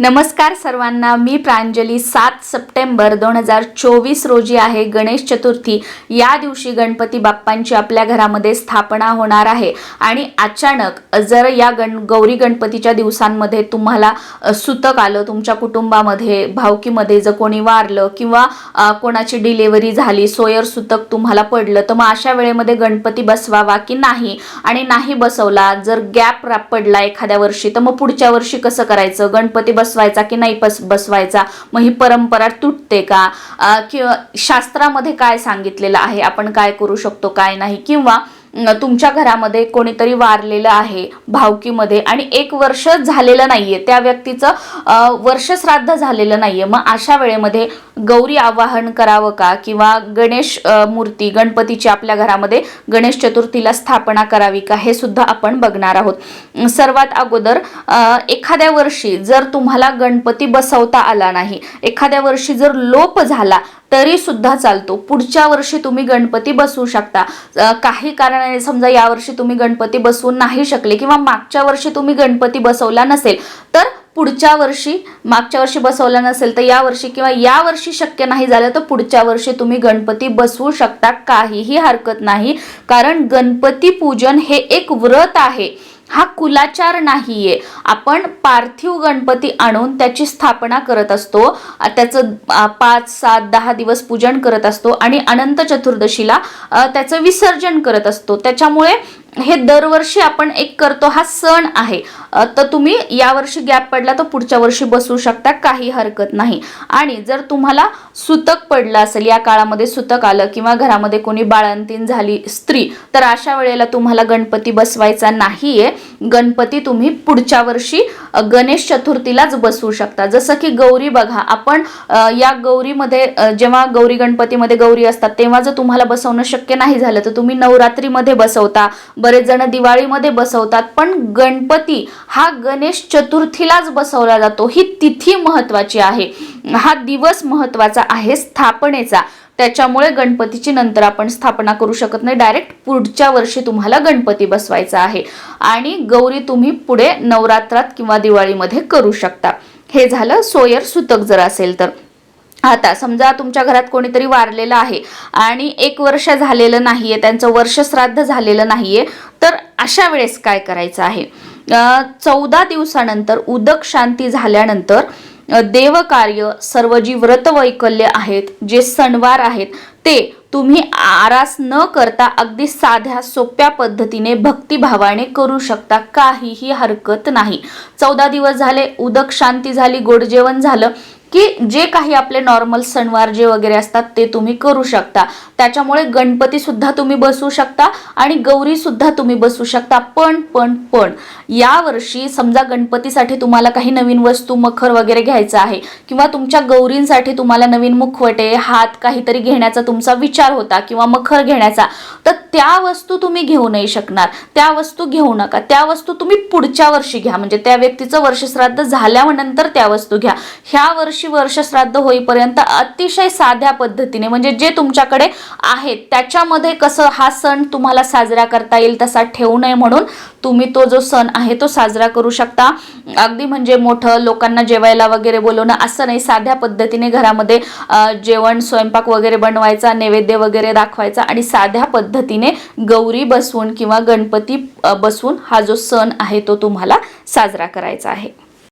नमस्कार सर्वांना मी प्रांजली. सात सप्टेंबर दोन हजार चोवीस रोजी आहे गणेश चतुर्थी. या दिवशी गणपती बाप्पांची आपल्या घरामध्ये स्थापना होणार आहे. आणि अचानक जर या गण गौरी गणपतीच्या दिवसांमध्ये तुम्हाला सुतक आलं तुमच्या कुटुंबामध्ये भावकीमध्ये जर कोणी वारलं किंवा कोणाची डिलेवरी झाली सोयर सुतक तुम्हाला पडलं तर मग अशा वेळेमध्ये गणपती बसवावा की नाही? आणि नाही बसवला जर गॅप पडला एखाद्या वर्षी तर मग पुढच्या वर्षी कसं करायचं? गणपती बस बसवायचा की नाही बस बसवायचा? मग ही परंपरा तुटते का? किंवा शास्त्रामध्ये काय सांगितलेलं आहे? आपण काय करू शकतो काय नाही? किंवा तुमच्या घरामध्ये कोणीतरी वारलेलं आहे भावकीमध्ये आणि एक वर्ष झालेलं नाहीये. त्या व्यक्तीचं वर्षश्राद्ध झालेलं नाहीये. मग अशा वेळेमध्ये गौरी आवाहन करावं का? किंवा गणेश मूर्ती गणपतीची आपल्या घरामध्ये गणेश चतुर्थीला स्थापना करावी का? हे सुद्धा आपण बघणार आहोत. सर्वात अगोदर एखाद्या वर्षी जर तुम्हाला गणपती बसवता आला नाही एखाद्या वर्षी जर लोप झाला तरी सुद्धा चालतो. पुढच्या वर्षी तुम्ही गणपती बसवू शकता. काही कारणाने समजा यावर्षी तुम्ही गणपती बसवून नाही शकले किंवा मागच्या वर्षी तुम्ही गणपती बसवला नसेल तर पुढच्या वर्षी मागच्या वर्षी बसवला नसेल तर या वर्षी किंवा या वर्षी शक्य नाही झालं तर पुढच्या वर्षी तुम्ही गणपती बसवू शकता. काहीही हरकत नाही. कारण गणपती पूजन हे एक व्रत आहे. हा कुलाचार नाहीये. आपण पार्थिव गणपती आणून त्याची स्थापना करत असतो. त्याचं पाच सात दहा दिवस पूजन करत असतो आणि अनंत चतुर्दशीला त्याचं विसर्जन करत असतो. त्याच्यामुळे हे दरवर्षी आपण एक करतो हा सण आहे. तर तुम्ही यावर्षी गॅप पडला तर पुढच्या वर्षी बसू शकता काही हरकत नाही. आणि जर तुम्हाला सुतक पडलं असेल या काळामध्ये सुतक आलं किंवा घरामध्ये कोणी बाळंतीण झाली स्त्री तर अशा वेळेला तुम्हाला गणपती बसवायचा नाहीये. गणपती तुम्ही पुढच्या वर्षी गणेश चतुर्थीलाच बसवू शकता. जसं की गौरी बघा आपण या गौरीमध्ये जेव्हा गौरी गणपतीमध्ये गौरी असतात तेव्हा जर तुम्हाला बसवणं शक्य नाही झालं तर तुम्ही नवरात्रीमध्ये बसवता. बरेच जण दिवाळीमध्ये बसवतात पण गणपती हा गणेश चतुर्थीलाच बसवला जातो. ही तिथी महत्वाची आहे. हा दिवस महत्त्वाचा आहे स्थापनेचा. त्याच्यामुळे गणपतीची नंतर आपण स्थापना करू शकत नाही. डायरेक्ट पुढच्या वर्षी तुम्हाला गणपती बसवायचा आहे. आणि गौरी तुम्ही पुढे नवरात्रात किंवा दिवाळीमध्ये करू शकता. हे झालं सोयर सुतक जर असेल तर. आता समजा तुमच्या घरात कोणीतरी वारलेलं आहे आणि एक वर्ष झालेलं नाहीये त्यांचं वर्ष श्राद्ध झालेलं नाहीये तर अशा वेळेस काय करायचं आहे? चौदा दिवसानंतर उदक शांती झाल्यानंतर देवकार्य सर्व जी व्रतवैकल्य आहेत जे सणवार आहेत ते तुम्ही आरास न करता अगदी साध्या सोप्या पद्धतीने भक्तिभावाने करू शकता. काहीही हरकत नाही. चौदा दिवस झाले उदक शांती झाली गोड जेवण झालं की जे काही आपले नॉर्मल सणवार जे वगैरे असतात ते तुम्ही करू शकता. त्याच्यामुळे गणपती सुद्धा तुम्ही बसू शकता आणि गौरी सुद्धा तुम्ही बसू शकता. पण पण पण या वर्षी समजा गणपतीसाठी तुम्हाला काही नवीन वस्तू मखर वगैरे घ्यायचं आहे किंवा तुमच्या गौरींसाठी तुम्हाला नवीन मुखवटे हात काहीतरी घेण्याचा तुमचा विचार होता किंवा मखर घेण्याचा तर त्या वस्तू तुम्ही घेऊ नाही शकणार. त्या वस्तू घेऊ नका. त्या वस्तू तुम्ही पुढच्या वर्षी घ्या. म्हणजे त्या व्यक्तीचं वर्षश्राद्ध झाल्यानंतर त्या वस्तू घ्या. ह्या वर्षी वर्षश्राद्ध होईपर्यंत अतिशय साध्या पद्धतीने म्हणजे जे तुमच्याकडे आहेत त्याच्यामध्ये कसं हा सण तुम्हाला साजरा करता येईल तसा ठेवू नये म्हणून तुम्ही तो जो सण आहे तो साजरा करू शकता. अगदी म्हणजे मोठं लोकांना जेवायला वगैरे बोलवणं असं नाही. साध्या पद्धतीने घरामध्ये जेवण स्वयंपाक वगैरे बनवायचा नैवेद्य वगैरे दाखवायचा आणि साध्या पद्धतीने गौरी बसवून किंवा गणपती बसवून हा जो सण आहे तो तुम्हाला साजरा करायचा आहे.